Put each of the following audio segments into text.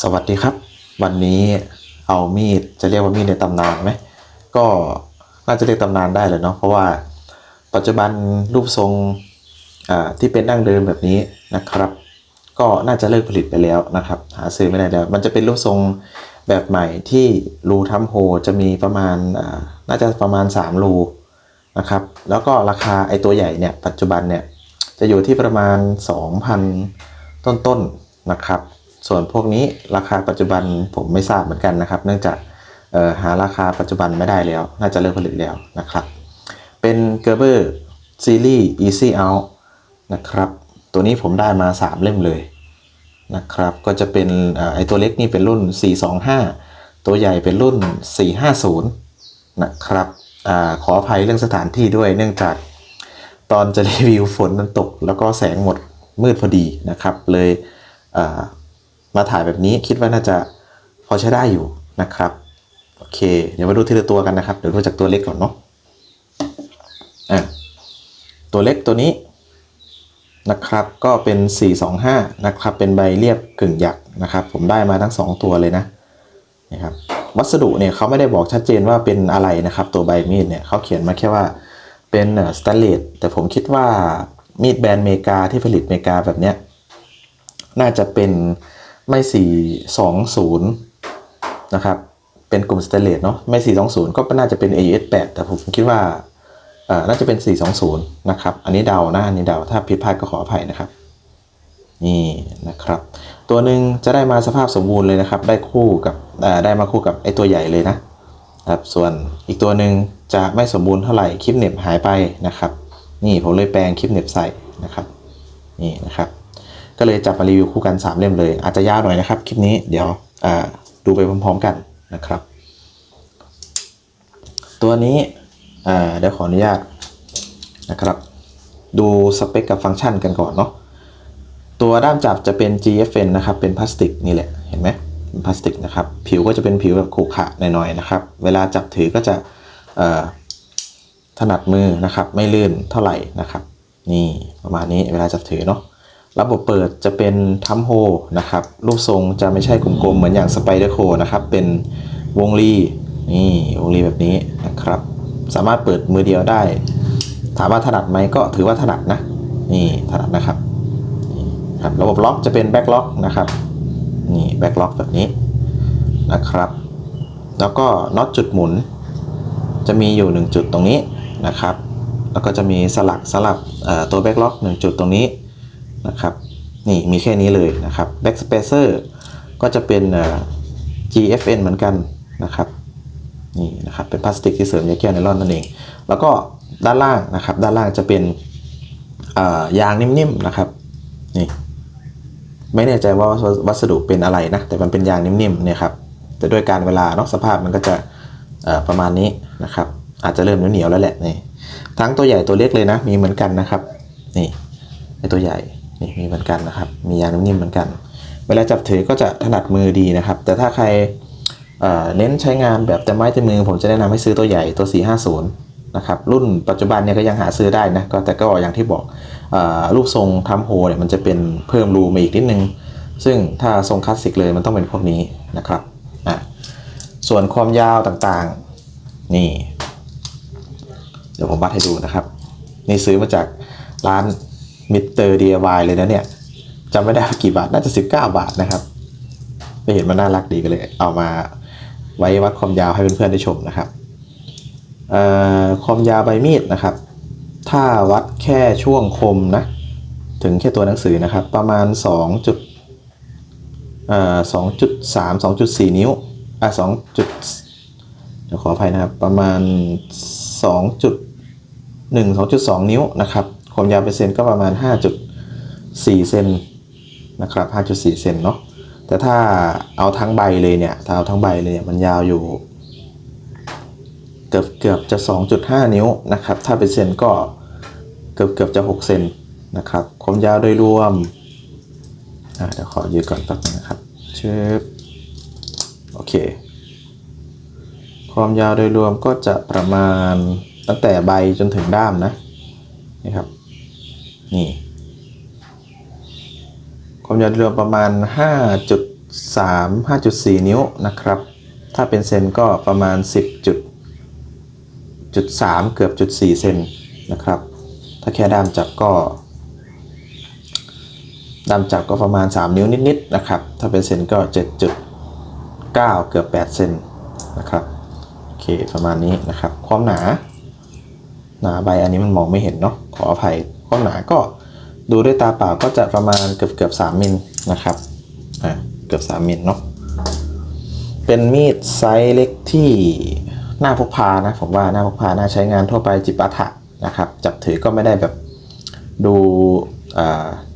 สวัสดีครับ วันนี้เอามีดจะเรียกว่ามีดในตำนานไหมก็น่าจะเรียกตำนานได้เลยเนาะเพราะว่าปัจจุบันรูปทรงที่เป็นดั้งเดิมแบบนี้นะครับ ก็น่าจะเลิกผลิตไปแล้วนะครับ หาซื้อไม่ได้แล้ว มันจะเป็นรูปทรงแบบใหม่ที่รูทำโฮจะมีประมาณน่าจะประมาณ 3 รูนะครับแล้วก็ราคาไอตัวใหญ่เนี่ยปัจจุบันเนี่ยจะอยู่ที่ประมาณ 2,000 ต้นๆนะครับ ส่วนพวกนี้ราคาปัจจุบันผมไม่ทราบเหมือนกันนะครับ เนื่องจากหาราคาปัจจุบันไม่ได้แล้ว น่าจะเลิกผลิตแล้วนะครับ เป็นเกอร์เบอร์ซีรีส์ Easy Out นะครับ ตัวนี้ผมได้มา 3 เล่มเลยนะครับ ก็จะเป็นอไอตัวเล็กนี่เป็นรุ่น 425 ตัวใหญ่เป็นรุ่น 450 นะครับอขออภัยเรื่องสถานที่ด้วย เนื่องจากตอนจะรีวิวฝนมันตก แล้วก็แสงหมดมืดพอดีนะครับ เลยอ มาถ่ายแบบนี้คิดว่าน่าจะพอใช้ได้อยู่นะครับ โอเค เดี๋ยวมาดูทีละตัวกันนะครับ เดี๋ยวดูจากตัวเล็กก่อนเนาะอะตัวเล็กตัวนี้นะครับ ก็เป็น 425 นะครับ เป็นใบเรียบกึ่งหยักนะครับ ผมได้มาทั้ง 2 ตัวเลยนะนะครับวัสดุเนี่ยเขาไม่ได้บอกชัดเจนว่าเป็นอะไรนะครับ ตัวใบมีดเนี่ยเขาเขียนมาแค่ว่าเป็นสแตนเลสแต่ผมคิดว่ามีดแบรนด์เมกาที่ผลิตเมกาแบบเนี้ยน่าจะเป็น ไม่420นย์นะครับ เป็นกลุ่มสเตเลสเนาะไม่420ก็น่าจะเป็น AUS 8แต่ผมคิดว่าเอ่อน่าจะเป็น 420 นะครับ อันนี้เดานะ อันนี้เดา ถ้าผิดพลาดก็ขออภัยนะครับ นี่นะครับ ตัวหนึ่งจะได้มาสภาพสมบูรณ์เลยนะครับ ได้คู่กับได้มาคู่กับไอตัวใหญ่เลยนะครับ ส่วนอีกตัวหนึ่งจะไม่สมบูรณ์เท่าไหร่ คลิปเน็บหายไปนะครับ นี่ผมเลยแปลงคลิปเน็บใส่นะครับ นี่นะครับ ก็เลยจับมารีวิวคู่กัน 3 เล่มเลย อาจจะยาวหน่อยนะครับ คลิปนี้เดี๋ยวดูไปพร้อมๆกันนะครับ ตัวนี้เดี๋ยวขออนุญาตนะครับ ดูสเปคกับฟังก์ชันกันก่อนเนาะตัวด้ามจับจะเป็น GFN นะครับ เป็นพลาสติกนี่แหละเห็นไหมเป็นพลาสติกนะครับ ผิวก็จะเป็นผิวแบบขรุขระหน่อยๆนะครับ เวลาจับถือก็จะถนัดมือนะครับ ไม่ลื่นเท่าไหร่นะครับ นี่ประมาณนี้เวลาจับถือเนาะ ระบบเปิดจะเป็นทัมโฮนะครับ รูปทรงจะไม่ใช่กลมๆ เหมือนอย่างสไปเดอร์โคนะครับ เป็นวงรีนี่วงรีแบบนี้นะครับ สามารถเปิดมือเดียวได้ ถามว่าถนัดไหมก็ถือว่าถนัดนะ นี่ถนัดนะครับครับระบบล็อกจะเป็นแบ็กล็อกนะครับ นี่แบ็กล็อกแบบนี้นะครับ แล้วก็น็อตจุดหมุน จะมีอยู่ 1 จุดตรงนี้นะครับ แล้วก็จะมีสลักสลับตัวแบ็กล็อก1จุดตรงนี้ นะครับนี่มีแค่นี้เลยนะครับ back spacer ก็จะเป็น GFN เหมือนกันนะครับนี่นะครับเป็นพลาสติกที่เสริมยาแก้วไนลอนนั่นเอง แล้วก็ด้านล่างนะครับ ด้านล่างจะเป็นยางนิ่มๆนะครับนี่ไม่แน่ใจว่าวัสดุเป็นอะไรนะแต่มันเป็นยางนิ่มๆเนี่ยครับแต่ด้วยการเวลาเนาะสภาพมันก็จะประมาณนี้นะครับ อาจจะเริ่มเหนียวๆแล้วแหละนี่ทั้งตัวใหญ่ตัวเล็กเลยนะมีเหมือนกันนะครับนี่ไอตัวใหญ่ นี่มีเหมือนกันนะครับ มียางนิ่มๆเหมือนกัน เวลาจับถือก็จะถนัดมือดีนะครับ แต่ถ้าใครเเน้นใช้งานแบบเต็มไม้เต็มมือผมจะแนะนำให้ซื้อตัวใหญ่ตัว 450 นะครับ รุ่นปัจจุบันเนี่ยก็ยังหาซื้อได้นะก็แต่ก็อย่างที่บอกอรูปทรงทำโฮเนี่ยมันจะเป็นเพิ่มรูมาอีกนิดนึง ซึ่งถ้าทรงคลาสสิกเลยมันต้องเป็นพวกนี้นะครับอะส่วนความยาวต่างๆนี่ เดี๋ยวผมวัดให้ดูนะครับ นี่ซื้อมาจากร้าน มิสเตอร์ DIY เลยนะเนี่ยจำไม่ได้กี่บาทน่าจะ 19 บาทนะครับไปเห็นมันน่ารักดีก็เลย เอามาไว้วัดความยาวให้เพื่อนๆได้ชมนะครับความยาวใบมีดนะครับ ถ้าวัดแค่ช่วงคมนะถึงแค่ตัวหนังสือนะครับ ประมาณ2จุดเอ่อ2.3 2.4นิ้วอะ2จุดขออภัยนะครับประมาณ2จุด1 2.2 นิ้วนะครับ ความยาวเปอร์เซนก็ประมาณ 5.4 เซนนะครับ 5.4 เซนเนาะ แต่ถ้าเอาทั้งใบเลยเนี่ย ถ้าเอาทั้งใบเลยเนี่ยมันยาวอยู่ เกือบเกือบจะ 2.5 นิ้วนะครับ ถ้าเป็นเซนก็เกือบเกือบจะ 6 เซนนะครับ ความยาวโดยรวมอ่าเดี๋ยวขอยืดก่อนแป๊บนึงนะครับเชึบโอเค ความยาวโดยรวมก็จะประมาณตั้งแต่ใบจนถึงด้ามนะนี่ครับ นี่ ความยาวรวมประมาณ3 5.4 นิ้วนะครับ ถ้าเป็นเซนก็ประมาณ 10จุดจุด3เกือบจุด4เซนนะครับ ถ้าแค่ด้ามจับก็ด้ามจับก็ประมาณ 3 นิ้วนิดๆนะครับ ถ้าเป็นเซนก็ 7.9 เกือบ8เซนนะครับโอเคประมาณนี้นะครับ ความหนา หนาใบอันนี้มันมองไม่เห็นเนาะขออภัย ความหนาก็ดูด้วยตาเปล่าก็จะประมาณเกือบเกือบ3มิลนะครับอ่าเกือบ3มิลเนาะเป็นมีดไซส์เล็กที่น่าพกพานะผมว่าน่าพกพาน่าใช้งานทั่วไปจิปาถะนะครับ จับถือก็ไม่ได้แบบดู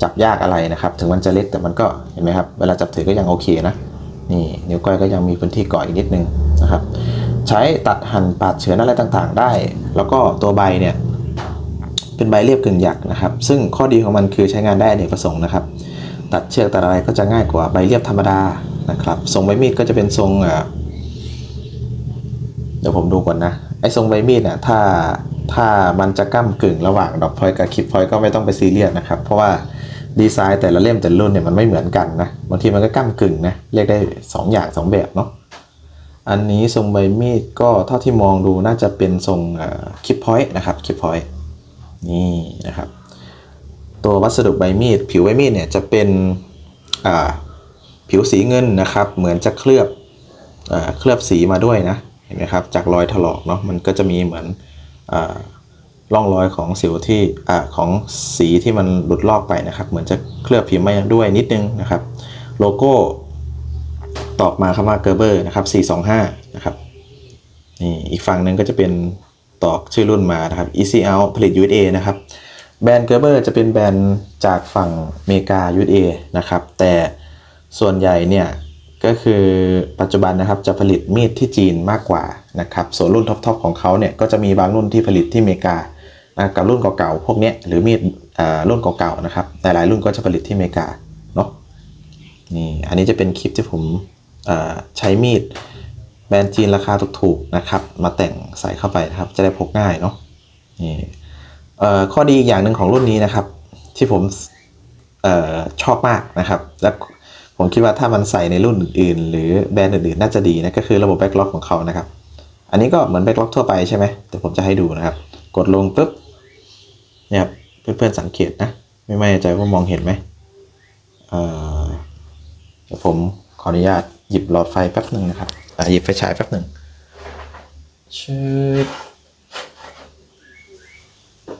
จับยากอะไรนะครับ ถึงมันจะเล็กแต่มันก็เห็นไหมครับ เวลาจับถือก็ยังโอเคนะนี่นิ้วก้อยก็ยังมีพื้นที่เกาะอีกนิดนึงนะครับ ใช้ตัดหั่นปาดเฉือนอะไรต่างๆ ได้ แล้วก็ตัวใบเนี่ย เป็นใบเรียบกึ่งหยักนะครับ ซึ่งข้อดีของมันคือใช้งานได้เนกประสงค์นะครับ ตัดเชือกตัดอะไรก็จะง่ายกว่าใบเรียบธรรมดานะครับทรงใบมีดก็จะเป็นทรงเดี๋ยวผมดูก่อนนะไอ้ทรงใบมีดเนี่ยถ้าถ้ามันจะก้ากึ่งระหว่างดอกพลอยกับคลิปพลอยก็ไม่ต้องไปซีเรียสนะครับ เพราะว่าดีไซน์แต่ละเล่มแต่ละรุ่นเนี่ยมันไม่เหมือนกันนะบางทีมันก็ก้ากึ่งนะเรียกได้สองอย่างสองแบบเนาะอันนี้ทรงใบมีดก็เท่าที่มองดูน่าจะเป็นทรงคลิปพอยต์นะครับคลิปพอยต์ นี่นะครับ ตัววัสดุใบมีด ผิวใบมีดเนี่ยจะเป็นผิวสีเงินนะครับ เหมือนจะเคลือบอเคลือบสีมาด้วยนะเห็นไหมครับจากรอยถลอกเนาะมันก็จะมีเหมือนอร่องรอยของสิวที่อของสีที่มันหลุดลอกไปนะครับ เหมือนจะเคลือบผิวมาด้วยนิดนึงนะครับ โลโก้ตอกมาคำว่าเกอร์เบอร์นะครับ425นะครับนี่อีกฝั่งหนึ่งก็จะเป็น ตอกชื่อรุ่นมานะครับ Easy Out ผลิต USA นะครับแบรนด์เกอร์เบอร์จะเป็นแบรนด์จากฝั่งอเมริกา USA นะครับ แต่ส่วนใหญ่เนี่ยก็คือปัจจุบันนะครับจะผลิตมีดที่จีนมากกว่านะครับส่วนรุ่นท็อปๆของเขาเนี่ยก็จะมีบางรุ่นที่ผลิตที่อเมริกากับรุ่นเก่าๆพวกนี้หรือมีดรุ่นเก่าๆนะครับแต่หลายรุ่นก็จะผลิตที่อเมริกาเนาะนี่อันนี้จะเป็นคลิปที่ผมใช้มีด แบรนด์จีนราคาถูกๆนะครับ มาแต่งใส่เข้าไปนะครับ จะได้พกง่ายเนาะนี่ข้อดีอีกอย่างหนึ่งของรุ่นนี้นะครับ ที่ผมออชอบมากนะครับ และผมคิดว่าถ้ามันใส่ในรุ่นอื่นๆหรือแบรนด์อื่นๆน่าจะดีนะก็คือระบบแบ็กล็อกของเขานะครับ อันนี้ก็เหมือนแบ็กล็อกทั่วไปใช่ไหมแต่ผมจะให้ดูนะครับ กดลงปุ๊บเนี่ยครับเพื่อนๆสังเกตนะ ไม่แน่ใจว่ามองเห็นไหมเดี๋ยวผมขออนุญาตหยิบหลอดไฟแป๊บหนึ่งนะครับ หยิบไฟฉายแป๊บหนึ่งชืด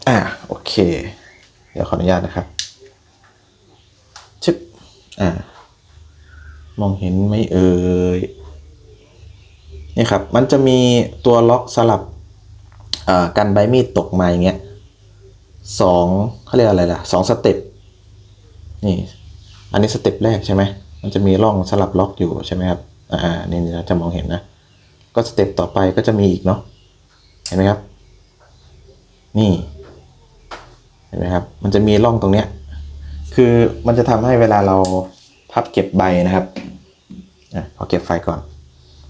อ่าโอเค เดี๋ยวขออนุญาตนะครับชึบอ่ามองเห็นไหมเอ่ยนี่ครับ มันจะมีตัวล็อกสลับอ่ากันใบมีดตกมาอย่างเงี้ยสองเขาเรียกอะไรล่ะสองสเต็ปนี่ อันนี้สเต็ปแรกใช่ไหมมันจะมีร่องสลับล็อกอยู่ใช่ไหมครับ อ่านี่เราจะมองเห็นนะ ก็สเต็ปต่อไปก็จะมีอีกเนาะเห็นไหมครับ นี่ เห็นไหมครับ มันจะมีร่องตรงเนี้ย คือมันจะทำให้เวลาเราพับเก็บใบนะครับอะพอเก็บไฟก่อน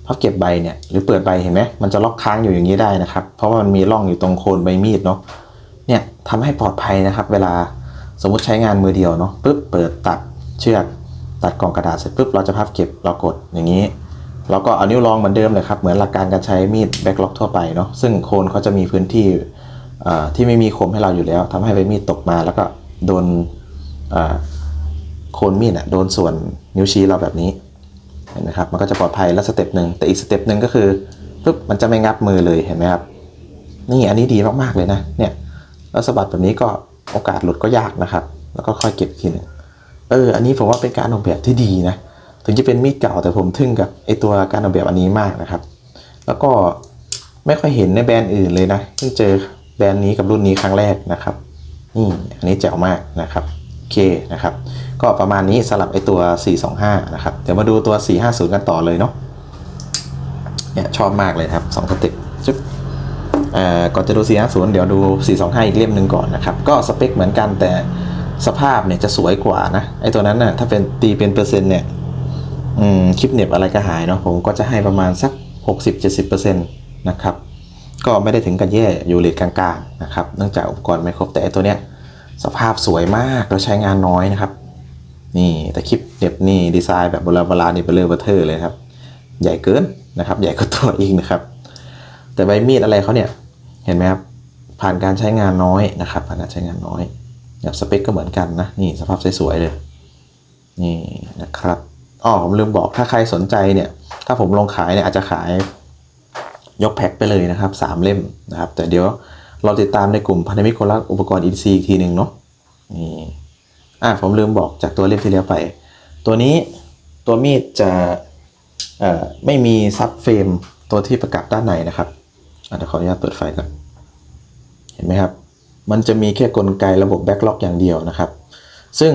พับเก็บใบเนี่ยหรือเปิดใบเห็นไหมมันจะล็อกค้างอยู่อย่างนี้ได้นะครับ เพราะว่ามันมีร่องอยู่ตรงโคนใบมีดเนาะเนี่ยทำให้ปลอดภัยนะครับ เวลาสมมุติใช้งานมือเดียวเนาะปุ๊บเปิดตัดเชือก ตัดกล่องกระดาษเสร็จปุ๊บเราจะพับเก็บเรากดอย่างนี้ เราก็เอานิ้วรองเหมือนเดิมเลยครับ เหมือนหลักการการใช้มีดแบ็กล็อกทั่วไปเนาะซึ่งโคนเขาจะมีพื้นที่ที่ไม่มีคมให้เราอยู่แล้วทำให้ใบมีดตกมาแล้วก็โดนโคนมีดอะโดนส่วนนิ้วชี้เราแบบนี้เห็นไหมครับมันก็จะปลอดภัยแล้วสเต็ปหนึ่งแต่อีกสเต็ปหนึ่งก็คือปุ๊บมันจะไม่งับมือเลยเห็นไหมครับนี่อันนี้ดีมากๆเลยนะเนี่ยแล้วสะบัดแบบนี้ก็โอกาสหลุดก็ยากนะครับ แล้วก็ค่อยเก็บทีหนึ่ง เออ อันนี้ผมว่าเป็นการออกแบบที่ดีนะ ถึงจะเป็นมีดเก่าแต่ผมทึ่งกับไอตัวการออกแบบอันนี้มากนะครับ แล้วก็ไม่ค่อยเห็นในแบรนด์อื่นเลยนะ เพิ่งเจอแบรนด์นี้กับรุ่นนี้ครั้งแรกนะครับ นี่อันนี้แจ๋วมากนะครับ โอเคนะครับ ก็ประมาณนี้สำหรับไอตัว 425 นะครับ เดี๋ยวมาดูตัว 450 กันต่อเลยเนาะ เนี่ยชอบมากเลยครับ2สเต็ปจึ๊บอ่อก่อนจะดู 450 เดี๋ยวดู 425 อีกเล่มหนึ่งก่อนนะครับ ก็สเปคเหมือนกันแต่ สภาพเนี่ยจะสวยกว่านะไอตัวนั้นน่ะถ้าเป็นตีเป็นเปอร์เซ็นต์เนี่ยอืมคลิปเหน็บอะไรก็หายเนาะผมก็จะให้ประมาณสัก 60-70%นะครับก็ไม่ได้ถึงกับแย่อยู่เลทกลางๆนะครับเนื่องจากอุปกรณ์ไม่ครบแต่ไอตัวเนี้ยสภาพสวยมากแล้วใช้งานน้อยนะครับ นี่แต่คลิปเหน็บนี่ดีไซน์แบบโบราณโบราณนี่เบลเบอร์เทอร์เลยครับ ใหญ่เกินนะครับ ใหญ่กว่าตัวอีกนะครับ แต่ใบมีดอะไรเขาเนี่ยเห็นไหมครับผ่านการใช้งานน้อยนะครับ ผ่านการใช้งานน้อย แบบสเปคก็เหมือนกันนะ นี่สภาพสวยๆเลย นี่นะครับอ๋อผมลืมบอกถ้าใครสนใจเนี่ย ถ้าผมลงขายเนี่ยอาจจะขายยกแพ็คไปเลยนะครับสามเล่มนะครับ แต่เดี๋ยวเราติดตามในกลุ่มพันธมิตรคนรักอุปกรณ์อินซีอีกทีหนึ่งเนาะนี่อะผมลืมบอกจากตัวเล่มที่แล้วไป ตัวนี้ตัวมีดจะเอ่อไม่มีซับเฟรมตัวที่ประกับด้านในนะครับอะเดี๋ยวขออนุญาตเปิดไฟก่อนเห็นไหมครับ มันจะมีแค่กลไกระบบแบ็กล็อกอย่างเดียวนะครับ ซึ่ง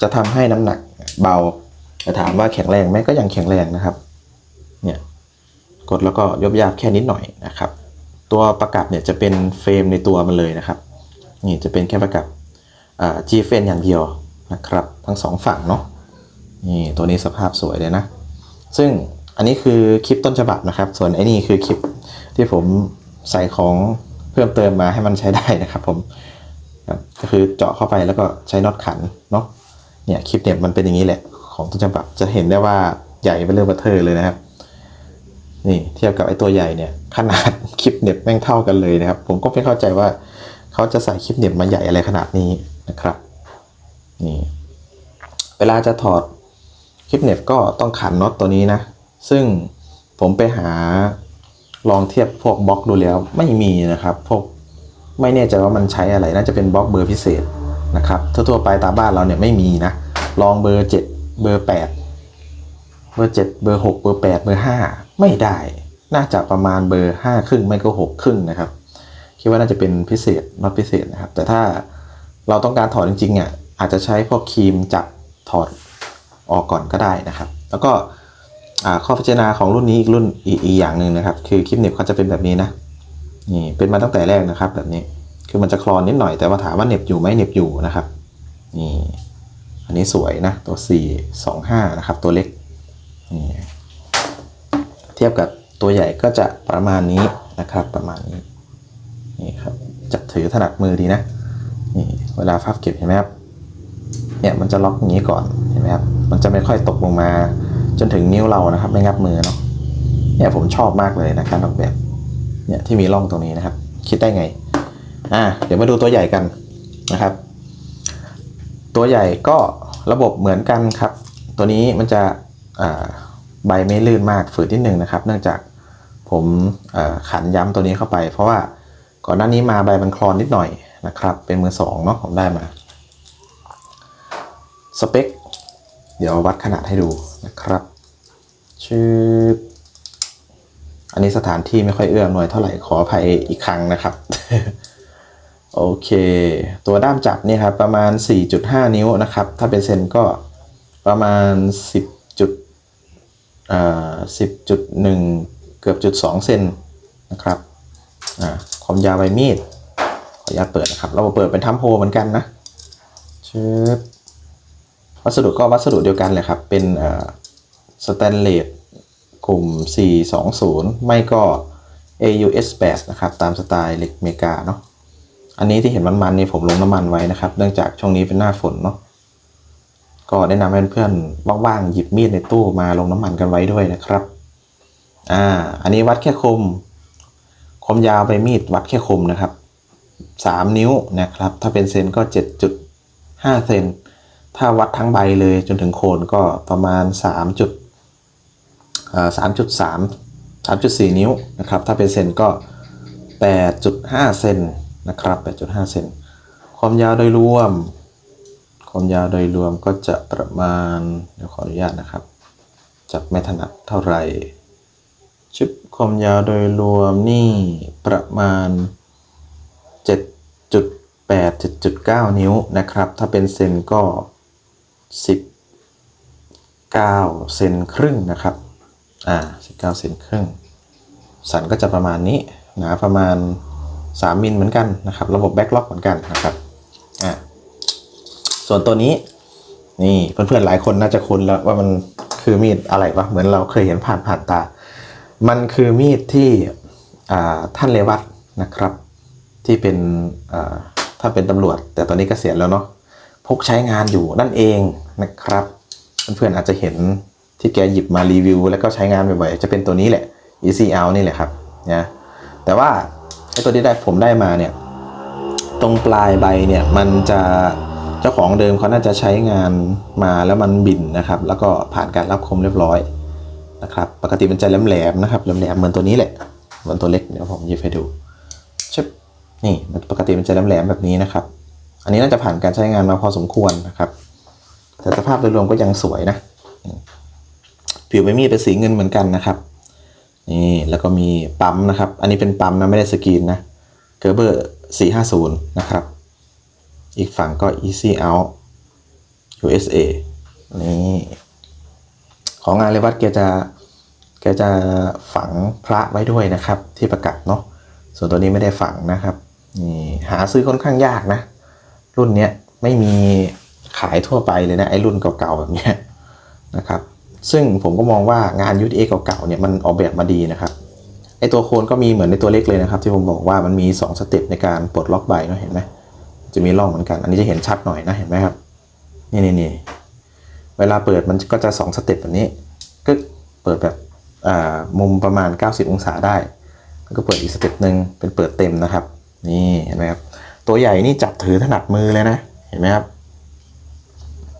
จะทำให้น้ำหนักเบาแต่ถามว่าแข็งแรงไหมก็ยังแข็งแรงนะครับเนี่ยกดแล้วก็ยบยาบแค่นิดหน่อยนะครับ ตัวประกับเนี่ยจะเป็นเฟรมในตัวมันเลยนะครับนี่จะเป็นแค่ประกับอ่า G เฟนอย่างเดียวนะครับทั้งสองฝั่งเนาะนี่ตัวนี้สภาพสวยเลยนะ ซึ่งอันนี้คือคลิปต้นฉบับนะครับ ส่วนไอ้นี่คือคลิปที่ผมใส่ของ เพิ่มเติมมาให้มันใช้ได้นะครับผมครับก็คือเจาะเข้าไปแล้วก็ใช้น็อตขันเนาะเนี่ยคลิปเนี่ยมันเป็นอย่างนี้แหละของต้นฉบับจะเห็นได้ว่าใหญ่เป็นเรื่องบัตเทอร์เลยนะครับ นี่เทียบกับไอ้ตัวใหญ่เนี่ย ขนาดคลิปเน็บแม่งเท่ากันเลยนะครับ ผมก็ไม่เข้าใจว่าเขาจะใส่คลิปเน็บมาใหญ่อะไรขนาดนี้นะครับนี่เวลาจะถอดคลิปเน็บก็ต้องขันน็อตตัวนี้นะ ซึ่งผมไปหา ลองเทียบพวกบล็อกดูแล้วไม่มีนะครับพวกไม่แน่ใจว่ามันใช้อะไรน่าจะเป็นบล็อกเบอร์พิเศษนะครับทั่วๆไปตามบ้านเราเนี่ยไม่มีนะลองเบอร์ 7 เบอร์ 8 เบอร์ 7 เบอร์ 6 เบอร์ 8 เบอร์ 5 ไม่ได้ น่าจะประมาณเบอร์ 5 ครึ่งไม่ก็ 6 ครึ่งนะครับ คิดว่าน่าจะเป็นพิเศษน็อตพิเศษนะครับ แต่ถ้าเราต้องการถอดจริงๆอะอาจจะใช้พวกครีมจับถอดออกก่อนก็ได้นะครับ แล้วก็ ข้อพิจารณาของรุ่นนี้อีกรุ่นอีกอีกอย่างหนึ่งนะครับ คือคลิปเหน็บเขาจะเป็นแบบนี้นะนี่เป็นมาตั้งแต่แรกนะครับ แบบนี้คือมันจะคลอนนิดหน่อยแต่ว่าถามว่าเหน็บอยู่ไหมเหน็บอยู่นะครับนี่อันนี้สวยนะตัว 4 2 5 นะครับ ตัวเล็กนี่เทียบกับตัวใหญ่ก็จะประมาณนี้นะครับ ประมาณนี้นี่ครับจับถือถนัดมือดีนะนี่เวลาพับเก็บเห็นไหมครับเนี่ยมันจะล็อกอย่างนี้ก่อนเห็นไหมครับมันจะไม่ค่อยตกลงมา จนถึงนิ้วเรานะครับ ไม่งับมือเนาะเนี่ยผมชอบมากเลยนะการออกแบบเนี่ยที่มีร่องตรงนี้นะครับ คิดได้ไงอ่าเดี๋ยวมาดูตัวใหญ่กันนะครับ ตัวใหญ่ก็ระบบเหมือนกันครับ ตัวนี้มันจะใบไม่ลื่นมากฝืดนิดนึงนะครับ เนื่องจากผมขันย้ำตัวนี้เข้าไป เพราะว่าก่อนหน้านี้มาใบมันคลอนนิดหน่อยนะครับ เป็นมือสองเนาะผมได้มาสเปค เดี๋ยววัดขนาดให้ดูนะครับชื่ออันนี้สถานที่ไม่ค่อยเอื้อหน่วยเท่าไหร่ขออภัยอีกครั้งนะครับ โอเค ตัวด้ามจับนี่ครับประมาณ 4.5 นิ้วนะครับ ถ้าเป็นเซนก็ประมาณ 10จุดอ่า10.1เกือบจุด2เซนนะครับอ่าความยาวใบมีดขออนุญาตเปิดนะครับ เราเปิดเป็นทัมโฮเหมือนกันนะชึบ วัสดุก็วัสดุเดียวกันเลยครับ เป็นสแตนเลสกลุ่ม 420 ไม่ก็ AUS 8นะครับ ตามสไตล์เหล็กเมกาเนาะ อันนี้ที่เห็นมันๆนี่ผมลงน้ำมันไว้นะครับ เนื่องจากช่วงนี้เป็นหน้าฝนเนาะ ก็แนะนำให้เพื่อนๆว่างๆ หยิบมีดในตู้มาลงน้ำมันกันไว้ด้วยนะครับ อ่า อันนี้วัดแค่คม คมยาวใบมีดวัดแค่คมนะครับ 3 นิ้วนะครับ ถ้าเป็นเซนก็ 7.5 เซน ถ้าวัดทั้งใบเลยจนถึงโคนก็ประมาณ3จุดสามจุดสามสามจุดสี่นิ้วนะครับ ถ้าเป็นเซนก็แปดจุดห้าเซนนะครับแปดจุดห้าเซนความยาวโดยรวม ความยาวโดยรวมก็จะประมาณเดี๋ยวขออนุญาตนะครับ จับไม่ถนัดเท่าไหร่ชุดความยาวโดยรวมนี่ประมาณ 7.8 7.9 นิ้วนะครับ ถ้าเป็นเซนก็ 19เซนครึ่งนะครับ อ่า19เซนครึ่ง สันก็จะประมาณนี้หนาประมาณ 3 มิลเหมือนกันนะครับ ระบบแบ็กล็อกเหมือนกันนะครับอ่าส่วนตัวนี้นี่เพื่อนๆหลายคนน่าจะคุ้นแล้วว่ามันคือมีดอะไรวะเหมือนเราเคยเห็นผ่านผ่านตา มันคือมีดที่อ่าท่านเลวัตนะครับ ที่เป็นอ่าท่าเป็นตำรวจ แต่ตอนนี้เกษียณแล้วเนาะ พกใช้งานอยู่นั่นเองนะครับ เพื่อนๆอาจจะเห็นที่แกหยิบมารีวิว แล้วก็ใช้งานบ่อยๆจะเป็นตัวนี้แหละ Easy Out นี่แหละครับนะแต่ว่าไอ้ตัวที่ได้ผมได้มาเนี่ย ตรงปลายใบเนี่ยมันจะเจ้าของเดิมเขาน่าจะใช้งานมาแล้วมันบินนะครับ แล้วก็ผ่านการรับคมเรียบร้อยนะครับ ปกติมันจะแหลมๆนะครับแหลมๆเหมือนตัวนี้แหละเหมือนตัวเล็กเดี๋ยวผมหยิบให้ดูชึบนี่ปกติมันจะแหลมๆแบบนี้นะครับ อันนี้น่าจะผ่านการใช้งานมาพอสมควรนะครับ แต่สภาพโดยรวมก็ยังสวยนะผิวใบมีดเป็นสีเงินเหมือนกันนะครับนี่แล้วก็มีปั๊มนะครับ อันนี้เป็นปั๊มนะไม่ได้สกรีนนะเกอร์เบอร์450นะครับ อีกฝั่งก็ Easy Out USA นี่ของงานเลวัตแกจะแกจะฝังพระไว้ด้วยนะครับ ที่ประกับเนาะส่วนตัวนี้ไม่ได้ฝังนะครับนี่หาซื้อค่อนข้างยากนะ รุ่นเนี้ยไม่มีขายทั่วไปเลยนะไอ้รุ่นเก่าๆแบบเนี้ยนะครับ ซึ่งผมก็มองว่างาน UTA เก่าๆเนี่ยมันออกแบบมาดีนะครับไอตัวโคนก็มีเหมือนในตัวเล็กเลยนะครับ ที่ผมบอกว่ามันมี 2 สเต็ปในการปลดล็อกใบเนาะเห็นไหมจะมีร่องเหมือนกัน อันนี้จะเห็นชัดหน่อยนะเห็นไหมครับ นี่นี่นี่เวลาเปิดมันก็จะ 2 สเต็ปแบบนี้ก็เปิดแบบมุมประมาณ 90 องศาได้ แล้วก็เปิดอีกสเต็ปหนึ่งเป็นเปิดเต็มนะครับ นี่เห็นไหมครับ ตัวใหญ่นี่จับถือถนัดมือเลยนะ เห็นไหมครับ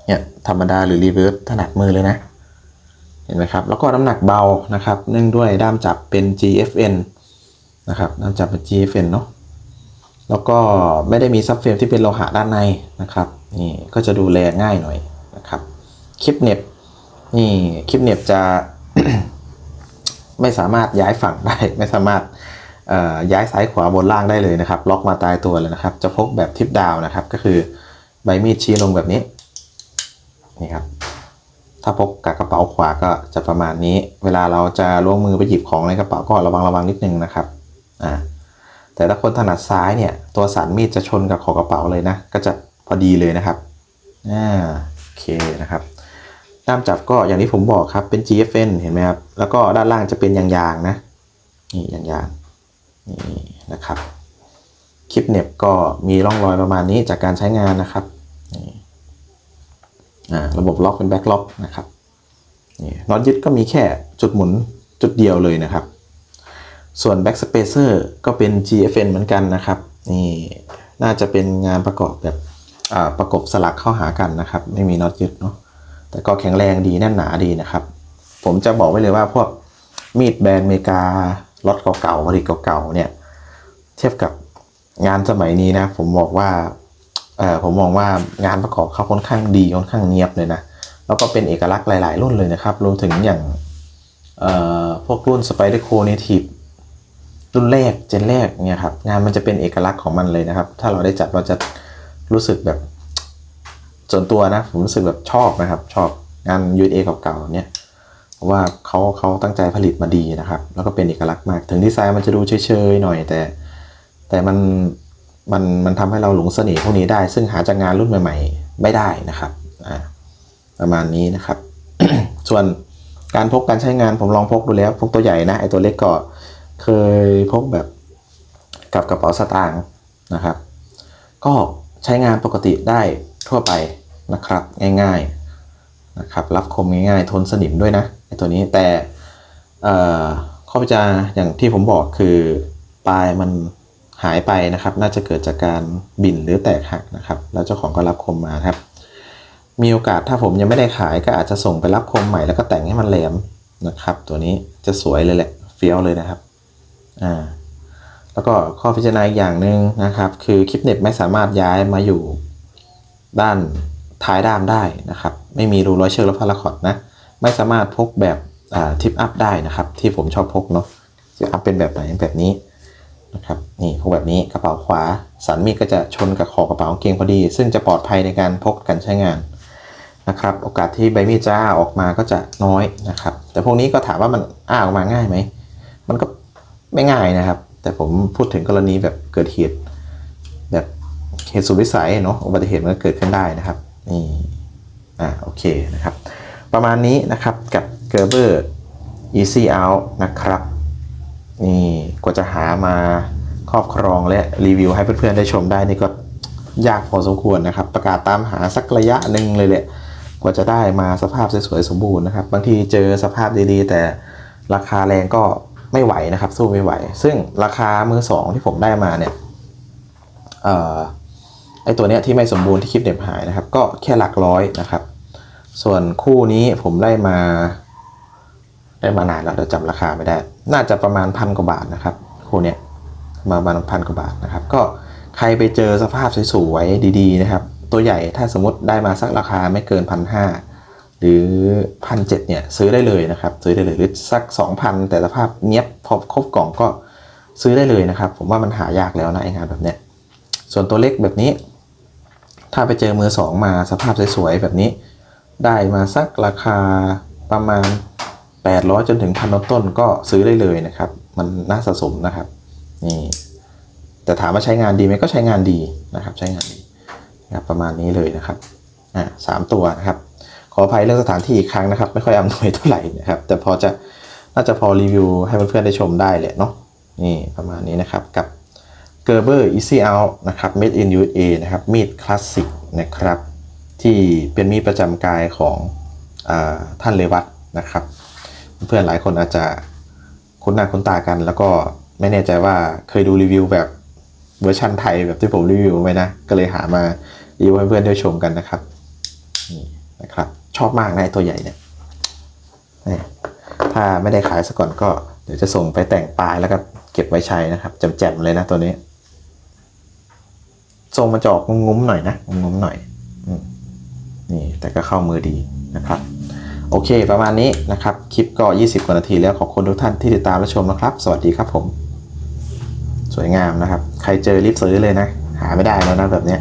เนี่ยธรรมดาหรือรีเวิร์สถนัดมือเลยนะ เห็นไหมครับ แล้วก็น้ำหนักเบานะครับ เนื่องด้วยด้ามจับเป็น GFN นะครับ ด้ามจับเป็น GFN เนาะ แล้วก็ไม่ได้มีซับเฟรมที่เป็นโลหะด้านในนะครับ นี่ก็จะดูแลง่ายหน่อยนะครับ คลิปเน็บ นี่คลิปเน็บจะไม่สามารถย้ายฝั่งได้ ไม่สามารถ ย้ายซ้ายขวาบนล่างได้เลยนะครับ ล็อกมาตายตัวเลยนะครับ จะพกแบบทิปดาวนะครับ ก็คือใบมีดชี้ลงแบบนี้นี่ครับถ้าพกกับกระเป๋าขวาก็จะประมาณนี้ เวลาเราจะล้วงมือไปหยิบของในกระเป๋าก็ระวังระวังนิดนึงนะครับอ่าแต่ถ้าคนถนัดซ้ายเนี่ยตัวสันมีดจะชนกับขอบกระเป๋าเลยนะ ก็จะพอดีเลยนะครับอ่าโอเคนะครับด้ามจับก็อย่างที่ผมบอกครับเป็น GFN เห็นไหมครับแล้วก็ด้านล่างจะเป็นยางๆนะนี่ยางๆ นี่นะครับ คลิปเน็บก็มีร่องรอยประมาณนี้จากการใช้งานนะครับนี่อ่าระบบล็อกเป็นแบ็คล็อกนะครับนี่น็อตยึดก็มีแค่จุดหมุนจุดเดียวเลยนะครับ ส่วน back spacer ก็เป็น GFN เหมือนกันนะครับนี่น่าจะเป็นงานประกอบแบบอ่าประกบสลักเข้าหากันนะครับ ไม่มีน็อตยึดเนาะแต่ก็แข็งแรงดีแน่นหนาดีนะครับ ผมจะบอกไว้เลยว่าพวกมีดแบรนด์อเมริกา รถเก่าๆผลิตเก่าๆเนี่ยเทียบกับงานสมัยนี้นะ ผมบอกว่าเออผมมองว่างานประกอบเขาค่อนข้างดีค่อนข้างเนียบเลยนะแล้วก็เป็นเอกลักษณ์หลาย ๆ รุ่นเลยนะครับ รวมถึงอย่างเอ่อพวกรุ่น Spider Co Native รุ่นแรกเจนแรกเนี่ยครับงานมันจะเป็นเอกลักษณ์ของมันเลยนะครับ ถ้าเราได้จัดเราจะรู้สึกแบบส่วนตัวนะ ผมรู้สึกแบบชอบนะครับ ชอบงาน USA เก่าๆเนี่ย ว่าเขาเขาตั้งใจผลิตมาดีนะครับ แล้วก็เป็นเอกลักษณ์มาก ถึงดีไซน์มันจะดูเฉยๆหน่อย แต่ แต่มันมันมันทำให้เราหลงเสน่ห์พวกนี้ได้ ซึ่งหาจากงานรุ่นใหม่ ๆ ไม่ได้นะครับอ่าประมาณนี้นะครับ ส่วนการพกการใช้งานผมลองพกดูแล้วพกตัวใหญ่นะไอตัวเล็กก็เคยพกแบบกับกระเป๋าสตางค์นะครับ ก็ใช้งานปกติได้ทั่วไปนะครับ ง่ายๆ นะครับรับคมง่ายๆทนสนิมด้วยนะไอตัวนี้แต่ข้อพิจารณาอย่างที่ผมบอกคือปลายมันหายไปนะครับ น่าจะเกิดจากการบินหรือแตกหักนะครับ แล้วเจ้าของก็รับคมมาครับ มีโอกาสถ้าผมยังไม่ได้ขายก็อาจจะส่งไปรับคมใหม่แล้วก็แต่งให้มันแหลมนะครับ ตัวนี้จะสวยเลยแหละเฟี้ยวเลยนะครับอ่าแล้วก็ข้อพิจารณาอีกอย่างหนึ่งนะครับ คือคลิปเน็ตไม่สามารถย้ายมาอยู่ด้านท้ายด้ามได้นะครับ ไม่มีรูร้อยเชือกและพาราคอดนะ ไม่สามารถพกแบบทิปอัพได้นะครับ ที่ผมชอบพกเนาะทิปอัพเป็นแบบไหนแบบนี้นะครับนี่พกแบบนี้กระเป๋าขวา สันมีดก็จะชนกับขอบกระเป๋ากางเกงพอดี ซึ่งจะปลอดภัยในการพกกันใช้งานนะครับ โอกาสที่ใบมีดจะอ้าออกมาก็จะน้อยนะครับ แต่พวกนี้ก็ถามว่ามันอ้าออกมาง่ายไหมมันก็ไม่ง่ายนะครับ แต่ผมพูดถึงกรณีแบบเกิดเหตุแบบเหตุสุดวิสัยเนาะอุบัติเหตุมันก็เกิดขึ้นได้นะครับนี่ อ่าโอเคนะครับ ประมาณนี้นะครับกับ Gerber Easy Out นะครับ นี่กว่าจะหามาครอบครองและรีวิวให้เพื่อนๆได้ชมได้นี่ก็ยากพอสมควรนะครับ ประกาศตามหาสักระยะหนึ่งเลยแหละกว่าจะได้มาสภาพสวยๆสมบูรณ์นะครับ บางทีเจอสภาพดีๆ แต่ราคาแรงก็ไม่ไหวนะครับ สู้ไม่ไหว ซึ่งราคามือสองที่ผมได้มาเนี่ยเอ่อ ไอตัวเนี้ยที่ไม่สมบูรณ์ที่คลิปเหน็บหายนะครับ ก็แค่หลักร้อยนะครับ ส่วนคู่นี้ผมได้มา ได้มานานแล้วแต่จำราคาไม่ได้ น่าจะประมาณพันกว่าบาทนะครับ คู่เนี้ยมาประมาณพันกว่าบาทนะครับ ก็ใครไปเจอสภาพสวยๆดีๆนะครับ ตัวใหญ่ถ้าสมมติได้มาสักราคาไม่เกินพันห้าหรือพันเเนี่ยซื้อได้เลยนะครับ ซื้อได้เลยหรือสักสองพันแต่สภาพเนี้ยพอครบกล่องก็ซื้อได้เลยนะครับ ผมว่ามันหายากแล้วนะไองานแบบเนี้ยส่วนตัวเล็กแบบนี้ ถ้าไปเจอมือสองมาสภาพสวยๆแบบนี้ ได้มาสักราคาประมาณ 800 จนถึงพันต้นก็ซื้อได้เลยนะครับ มันน่าสะสมนะครับนี่แต่ถามว่าใช้งานดีไหมก็ใช้งานดีนะครับ ใช้งานดีนะครับประมาณนี้เลยนะครับอ่าสามตัวนะครับ ขออภัยเรื่องสถานที่อีกครั้งนะครับ ไม่ค่อยอำนวยเท่าไหร่นะครับ แต่พอจะน่าจะพอรีวิวให้เพื่อนๆได้ชมได้แหละเนาะนี่ประมาณนี้นะครับกับ Gerber Easy Out นะครับ Made in USA นะครับ มีดคลาสสิกนะครับ ที่เป็นมีดประจำกายของอท่านเลวัตนะครับ เพื่อนๆหลายคนอาจจะคุ้นหน้าคุ้นตากัน แล้วก็ไม่แน่ใจว่าเคยดูรีวิวแบบเวอร์ชันไทยแบบที่ผมรีวิวไหมนะ ก็เลยหามารีวิวให้เพื่อนได้ชมกันนะครับนี่นะครับ ชอบมากนะตัวใหญ่เนี่ยถ้าไม่ได้ขายซะก่อนก็เดี๋ยวจะส่งไปแต่งปลายแล้วก็เก็บไว้ใช้นะครับแจ่มๆเลยนะตัวนี้ ทรงมันจะออกงุ้มๆหน่อยนะงุ้มๆหน่อยนี่แต่ก็เข้ามือดีนะครับ โอเค ประมาณนี้นะครับ คลิปก็ 20 กว่านาทีแล้วขอบคุณทุกท่านที่ติดตามและชมนะครับ สวัสดีครับผม สวยงามนะครับ ใครเจอรีบซื้อเลยนะ หาไม่ได้แล้วนะแบบเนี้ย